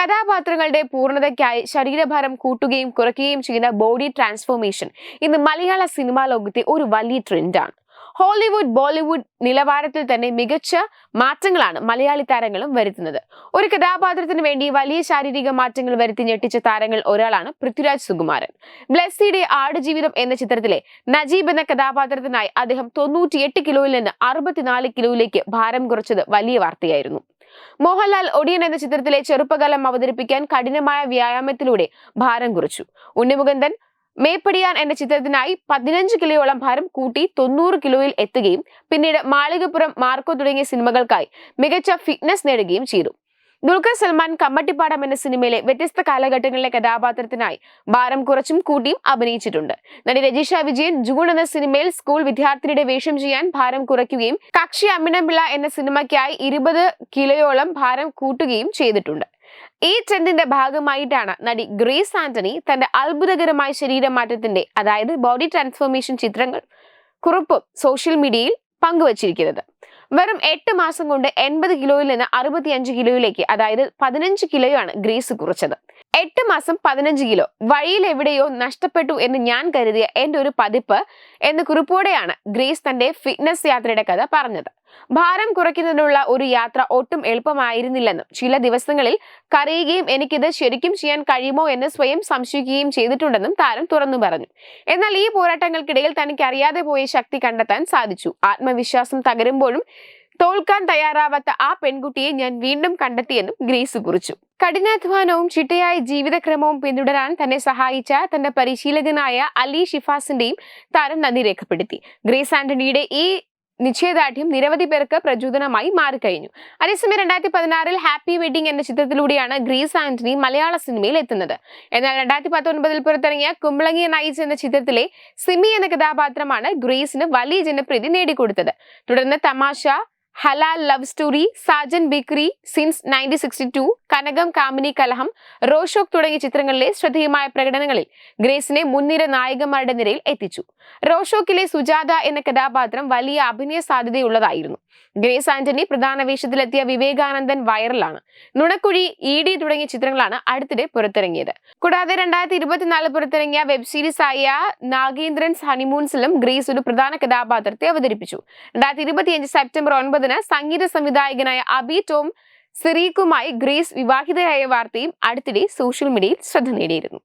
കഥാപാത്രങ്ങളുടെ പൂർണതയ്ക്കായി ശരീരഭാരം കൂട്ടുകയും കുറയ്ക്കുകയും ചെയ്യുന്ന ബോഡി ട്രാൻസ്ഫോർമേഷൻ. ഇന്ന് മലയാള സിനിമാ ലോകത്തെ ഒരു വലിയ ട്രെൻഡാണ്. ഹോളിവുഡ് ബോളിവുഡ് നിലവാരത്തിൽ തന്നെ മികച്ച മാറ്റങ്ങളാണ് മലയാളി താരങ്ങളും വരുത്തുന്നത്. ഒരു കഥാപാത്രത്തിന് വേണ്ടി വലിയ ശാരീരിക മാറ്റങ്ങൾ വരുത്തി ഞെട്ടിച്ച താരങ്ങൾ ഒരാളാണ് പൃഥ്വിരാജ് സുകുമാരൻ. ബ്ലെസ്സിയുടെ ആടുജീവിതം എന്ന ചിത്രത്തിലെ നജീബ് എന്ന കഥാപാത്രത്തിനായി അദ്ദേഹം തൊണ്ണൂറ്റിയെട്ട് കിലോയിൽ നിന്ന് അറുപത്തിനാല് കിലോയിലേക്ക് ഭാരം കുറച്ചത് വലിയ വാർത്തയായിരുന്നു. മോഹൻലാൽ ഒടിയൻ എന്ന ചിത്രത്തിലെ ചെറുപ്പകാലം അവതരിപ്പിക്കാൻ കഠിനമായ വ്യായാമത്തിലൂടെ ഭാരം കുറച്ചു. ഉണ്ണിമുകുന്ദൻ മേപ്പടിയാൻ എന്ന ചിത്രത്തിനായി പതിനഞ്ച് കിലോയോളം ഭാരം കൂട്ടി തൊണ്ണൂറ് കിലോയിൽ എത്തുകയും പിന്നീട് മാളികപ്പുറം മാർക്കോ തുടങ്ങിയ സിനിമകൾക്കായി മികച്ച ഫിറ്റ്നസ് നേടുകയും ചെയ്തു. ദുൽഖർ സൽമാൻ കമ്മട്ടിപ്പാടം എന്ന സിനിമയിലെ വ്യത്യസ്ത കാലഘട്ടങ്ങളിലെ കഥാപാത്രത്തിനായി ഭാരം കുറച്ചും കൂട്ടിയും അഭിനയിച്ചിട്ടുണ്ട്. നടി രജിഷ വിജയൻ ജൂൺ എന്ന സിനിമയിൽ സ്കൂൾ വിദ്യാർത്ഥിനിയുടെ വേഷം ചെയ്യാൻ ഭാരം കുറയ്ക്കുകയും കക്ഷി അമ്മിണമ്പിള എന്ന സിനിമയ്ക്കായി ഇരുപത് കിലോയോളം ഭാരം കൂട്ടുകയും ചെയ്തിട്ടുണ്ട്. ഈ ട്രെൻഡിന്റെ ഭാഗമായിട്ടാണ് നടി ഗ്രേസ് ആന്റണി തന്റെ അത്ഭുതകരമായ ശരീരമാറ്റത്തിന്റെ അതായത് ബോഡി ട്രാൻസ്ഫോർമേഷൻ ചിത്രങ്ങൾ കുറിപ്പും സോഷ്യൽ മീഡിയയിൽ പങ്കുവച്ചിരിക്കുന്നത്. വെറും എട്ട് മാസം കൊണ്ട് എൺപത് കിലോയിൽ നിന്ന് അറുപത്തിയഞ്ച് കിലോയിലേക്ക് അതായത് പതിനഞ്ച് കിലോയാണ് ഗ്രീസ് കുറച്ചത്. എട്ട് മാസം പതിനഞ്ച് കിലോ. വഴിയിൽ എവിടെയോ നഷ്ടപ്പെട്ടു എന്ന് ഞാൻ കരുതിയ എന്റെ ഒരു പതിപ്പ് എന്ന കുറിപ്പോടെയാണ് ഗ്രീസ് തന്റെ ഫിറ്റ്നസ് യാത്രയുടെ കഥ പറഞ്ഞത്. ഭാരം കുറയ്ക്കുന്നതിനുള്ള ഒരു യാത്ര ഒട്ടും എളുപ്പമായിരുന്നില്ലെന്നും ചില ദിവസങ്ങളിൽ കരയുകയും എനിക്കിത് ശരിക്കും ചെയ്യാൻ കഴിയുമോ എന്ന് സ്വയം സംശയിക്കുകയും ചെയ്തിട്ടുണ്ടെന്നും താരം തുറന്നു പറഞ്ഞു. എന്നാൽ ഈ പോരാട്ടങ്ങൾക്കിടയിൽ തനിക്ക് അറിയാതെ പോയ ശക്തി കണ്ടെത്താൻ സാധിച്ചു. ആത്മവിശ്വാസം തകരുമ്പോഴും തോൽക്കാൻ തയ്യാറാവാത്ത ആ പെൺകുട്ടിയെ ഞാൻ വീണ്ടും കണ്ടെത്തിയെന്നും ഗ്രേസ് കുറിച്ചു. കഠിനാധ്വാനവും ചിട്ടയായ ജീവിതക്രമവും പിന്തുടരാൻ തന്നെ സഹായിച്ച തന്റെ പരിശീലകനായ അലി ഷിഫാസിന്റെയും താരം നന്ദി രേഖപ്പെടുത്തി. ഗ്രേസ് ആന്റണിയുടെ ഈ നിശ്ചയദാർഢ്യം നിരവധി പേർക്ക് പ്രചോദനമായി മാറിക്കഴിഞ്ഞു. അതേസമയം രണ്ടായിരത്തി പതിനാറിൽ ഹാപ്പി വെഡിങ് എന്ന ചിത്രത്തിലൂടെയാണ് ഗ്രീസ് ആന്റണി മലയാള സിനിമയിൽ എത്തുന്നത്. എന്നാൽ രണ്ടായിരത്തി പത്തൊൻപതിൽ പുറത്തിറങ്ങിയ കുമ്പളങ്ങിയ നൈറ്റ്സ് എന്ന ചിത്രത്തിലെ സിമി എന്ന കഥാപാത്രമാണ് ഗ്രീസിന് വലിയ ജനപ്രീതി നേടിക്കൊടുത്തത്. തുടർന്ന് Thamaasha Halal Love Story Sajan Bakery Since nineteen sixty two Kanakam Kamini Kalaham Rorschach തുടങ്ങിയ ചിത്രങ്ങളിലെ ശ്രദ്ധേയമായ പ്രകടനങ്ങളിൽ ഗ്രേസിനെ മുൻനിര നായകന്മാരുടെ നിരയിൽ എത്തിച്ചു. റോഷോക്കിലെ സുജാത എന്ന കഥാപാത്രം വലിയ അഭിനയ സാധ്യതയുള്ളതായിരുന്നു. ഗ്രേസ് ആന്റണി പ്രധാന വേഷത്തിലെത്തിയ വിവേകാനന്ദൻ വൈറലാണ്. നുണക്കുഴി ഇ ഡി തുടങ്ങിയ ചിത്രങ്ങളാണ് അടുത്തിടെ പുറത്തിറങ്ങിയത്. കൂടാതെ രണ്ടായിരത്തി ഇരുപത്തിനാല് പുറത്തിറങ്ങിയ വെബ് സീരീസ് ആയ നാഗേന്ദ്രൻസ് ഹണിമൂൺസിലും ഗ്രേസ് ഒരു പ്രധാന കഥാപാത്രത്തെ അവതരിപ്പിച്ചു. രണ്ടായിരത്തി ഇരുപത്തിയഞ്ച് സെപ്റ്റംബർ ഒൻപതിന് സംഗീത സംവിധായകനായ അബി ടോം സിറീക്കുമായി ഗ്രേസ് വിവാഹിതയായ വാർത്തയും അടുത്തിടെ സോഷ്യൽ മീഡിയയിൽ ശ്രദ്ധ നേടിയിരുന്നു.